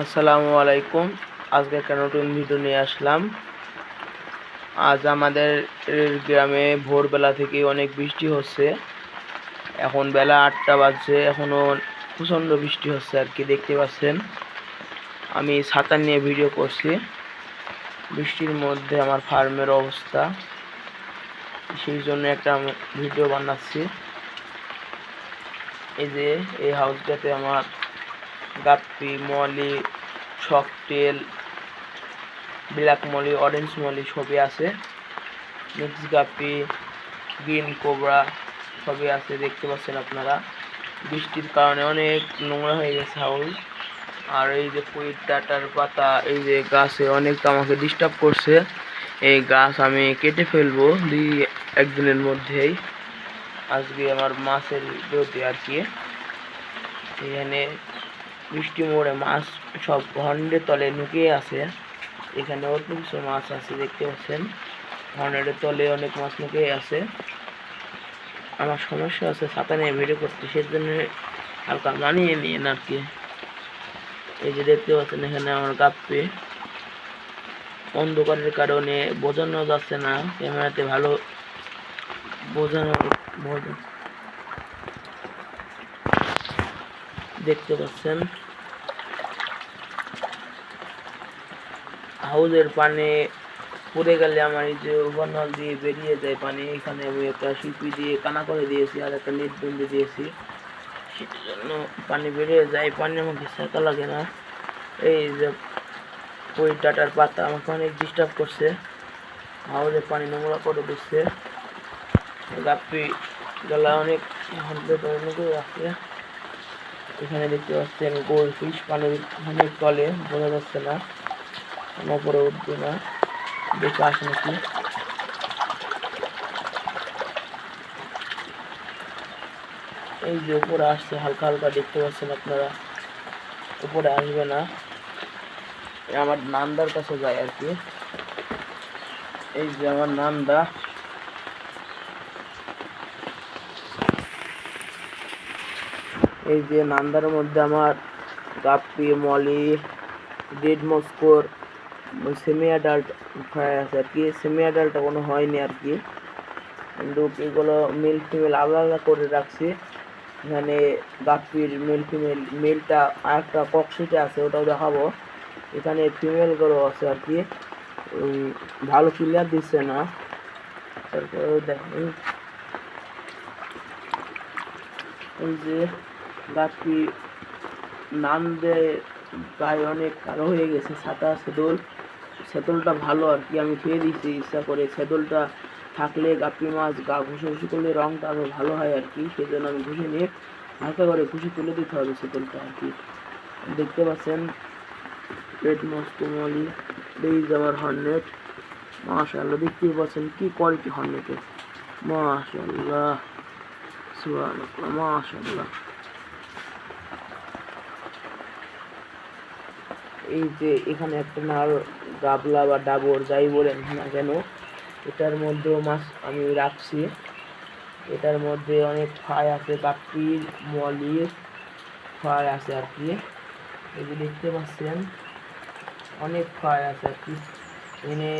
আসসালামু আলাইকুম। আজকে একটা নতুন ভিডিও নিয়ে আসলাম। আজ আমাদের গ্রামে ভোরবেলা থেকে অনেক বৃষ্টি হচ্ছে। এখন বেলা আটটা বাজছে এখনও প্রচণ্ড বৃষ্টি হচ্ছে আর কি, দেখতে পাচ্ছেন। আমি ছাতা নিয়ে ভিডিও করছি। বৃষ্টির মধ্যে আমার ফার্মের অবস্থা। সেই জন্য একটা ভিডিও বানাচ্ছি। এই যে, এই হাউসটাতে আমার গাপ্পি, মলি শকটেল ব্ল্যাক মলি, অরেঞ্জ মলি সবই আছে। মিক্স গাপ্পি, গ্রিন কোবরা সবই আছে, দেখতে পাচ্ছেন আপনারা। বৃষ্টির কারণে অনেক নোংরা হয়ে গেছে হাউস আর এই যে কুইট ডাটার পাতা, এই যে গাছে অনেক আমাকে ডিস্টার্ব করছে। এই গাছ আমি কেটে ফেলব দুই একদিনের মধ্যেই। আজকে আমার মাছের বিরতি আর কি এখানে বৃষ্টি মোড়ে মাছ সব হন্ডের তলে নুকিয়ে আছে। এখানে অল্প কিছু মাছ আছে, দেখতে পাচ্ছেন। হন্ডের তলে অনেক মাছ নুকিয়ে আছে। আমার সমস্যা আছে ছাতা নিয়ে ভিডিও করতে সেজন্য হালকা মানিয়ে নিয়ে আর কি। এই যে দেখতে পাচ্ছেন এখানে আমার গাপ্পি। অন্ধকারের কারণে বোঝানো যাচ্ছে না, ক্যামেরাতে ভালো বোঝানো বোঝা দেখতে পাচ্ছেন। হাউজের পানি পড়ে গেলে আমার এই যে ওভারনল দিয়ে বেরিয়ে যায় পানি, এখানে আমি একটা শিল্পি দিয়ে কানা করে দিয়েছি আর একটা নেট বন্দি দিয়েছি। সেটার জন্য পানি বেরিয়ে যায়, পানি আমাকে সেকা লাগে না। এই যে ওই ডাটার পাতা আমাকে অনেক ডিস্টার্ব করছে। হাউজের পানি নোংরা করে দিচ্ছে। গাপ্পি গলা অনেক করে আছে এখানে দেখতে পাচ্ছেন গোল ফিশ পানির অনেক তলে, বোঝা যাচ্ছে না। ওপরে উঠবে না। দেখে আসে নাকি এই যে উপরে আসছে, হালকা হালকা দেখতে পাচ্ছেন আপনারা। উপরে আসবে না। আমার নান্দার কাছে যায় আর কি। এই যে আমার নান্দা। এই যে নান্দার মধ্যে আমার guppy molly red Moscow, semi adult fry আছে আর কি। সেমি অ্যাডাল্ট কোনো হয়নি আর কি। কিন্তু এগুলো মেল ফিমেল আলাদা আলাদা করে রাখছি। এখানে গাপ্পির মেল ফিমেল মেলটা আর একটা ককশিটে আছে, ওটাও দেখাবো। এখানে ফিমেলগুলো আছে আর কি। ভালো ক্লিয়ার দিচ্ছে না। তারপরে যে গাছটি নাম দিয়ে গায়ে অনেক কালো হয়ে গেছে ছাতা সেদল। সেদলটা ভালো আর কি, আমি খেয়ে দিচ্ছি ইচ্ছা করে। সেদলটা থাকলে গাপ্পি মাছ, গা ঘুষে ঘুষে করলে রঙটা আরও ভালো হয় আর কি সেই জন্য আমি ঘুষে নিয়ে হালকা করে ঘুষে তুলে দিতে হবে সেদলটা আর কি। দেখতে পাচ্ছেন, রেড মস্কোমলি এই যে আমার হর্নেট। মাশাল্লাহ দেখতেই পাচ্ছেন কী কোয়ালিটি হর্নেটের। মাশাল্লাহ মাশাল্লাহ এই যে এখানে একটা নাল গাবলা বা ডাবর যাই বলেন না কেন, এটার মধ্যেও মাছ আমি রাখছি। এটার মধ্যে অনেক ফ্রাই আছে কাপির মলির ফ্রাই আছে আর কি। এই যে দেখতে পাচ্ছেন, অনেক ফ্রাই আছে আর কি। এনে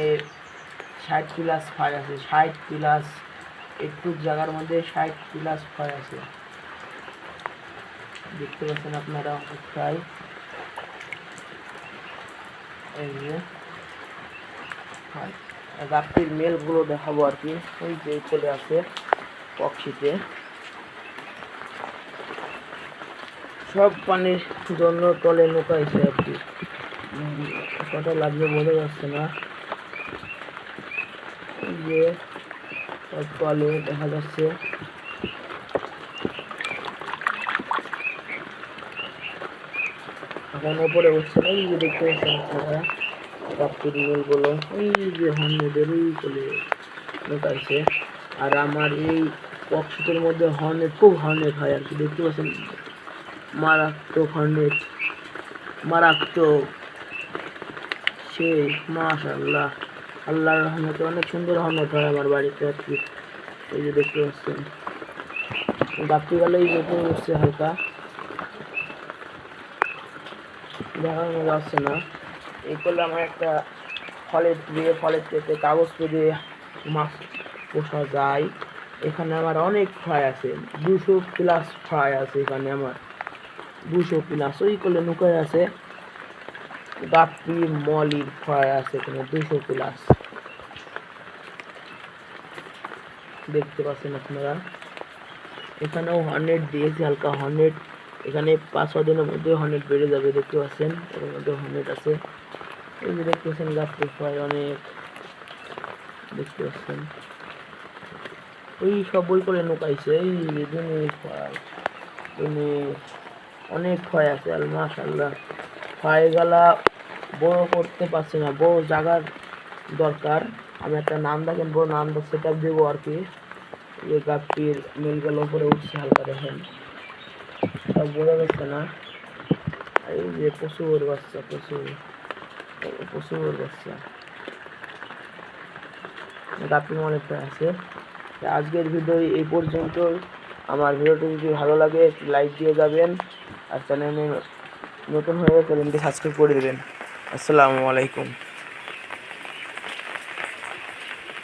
ষাট প্লাস ফ্রাই আছে, ষাট প্লাস একটু জায়গার মধ্যে ষাট প্লাস ফ্রাই আছে। দেখতে পাচ্ছেন আপনারা ফ্রাই। এই যে। গাছটির মেলগুলো দেখাবো আর কি। ওই যে চলে আছে পক্ষিতে। সব পানির জন্য তলে লুকাইছে আর কি। কটা লাগবে বোঝা যাচ্ছে না। যে তলে দেখা যাচ্ছে। এখন ওপরে উঠছে না এই যে দেখতে পাচ্ছেন কাপড় মেলগুলো ওই যে হর্নেদের ওই বলে লুকাইছে আর আমার এই বক্সের মধ্যে হর্নেট, খুব হর্নেট হয় আর কি, দেখতে পাচ্ছেন? মারাত্মক হর্নেট, মারাত্মক। সেই মাশাল্লাহ আল্লাহর রহমতে অনেক সুন্দর হর্নেট হয় আমার বাড়িতে আর কি। এই যে দেখতে পাচ্ছেন। রাত্রিবেলায় উপরে উঠছে হালকা। দেখানো যাচ্ছে না। এই করলে আমার একটা ফলের দিয়ে, ফলের থেকে কাগজ দিয়ে মাছ পোষা যায়। এখানে আমার অনেক ফ্রাই আছে। দুশো প্লাস ফ্রাই আছে এখানে আমার। দুশো প্লাস ওই করলে নৌকায় আছে। গাপ্পি, মলির ফ্রাই আছে এখানে, দুশো প্লাস দেখতে পাচ্ছেন আপনারা? এখানেও হান্ড্রেড দিয়েছি, হালকা হান্ড্রেড এখানে পাঁচ ছ দিনের মধ্যে হান্ড্রেড বেড়ে যাবে, দেখতে পাচ্ছেন? এর মধ্যে হান্ড্রেড আছে। এই যে দেখতে পাচ্ছেন গাছটি ফল অনেক। দেখতে পাচ্ছেন? ওই সব বই করে নৌকাইছে অনেক ক্ষয় আছে আর মাশাল্লাহ ক্ষয় গলা বড় করতে পারছি না, বড় জায়গার দরকার। আমি একটা নাম দেখেন, বড় নাম, সেট আপ দেবো আর কি। এই গাছটির মেলগুলো উপরে উঠছে, হালকা দেখেন। আছে আজকের ভিডিও এই পর্যন্ত আমার ভিডিওটি যদি ভালো লাগে লাইক দিয়ে যাবেন। আর চ্যানেলে নতুন হয়ে চ্যানেলটি সাবস্ক্রাইব করে দেবেন। আসসালামু আলাইকুম।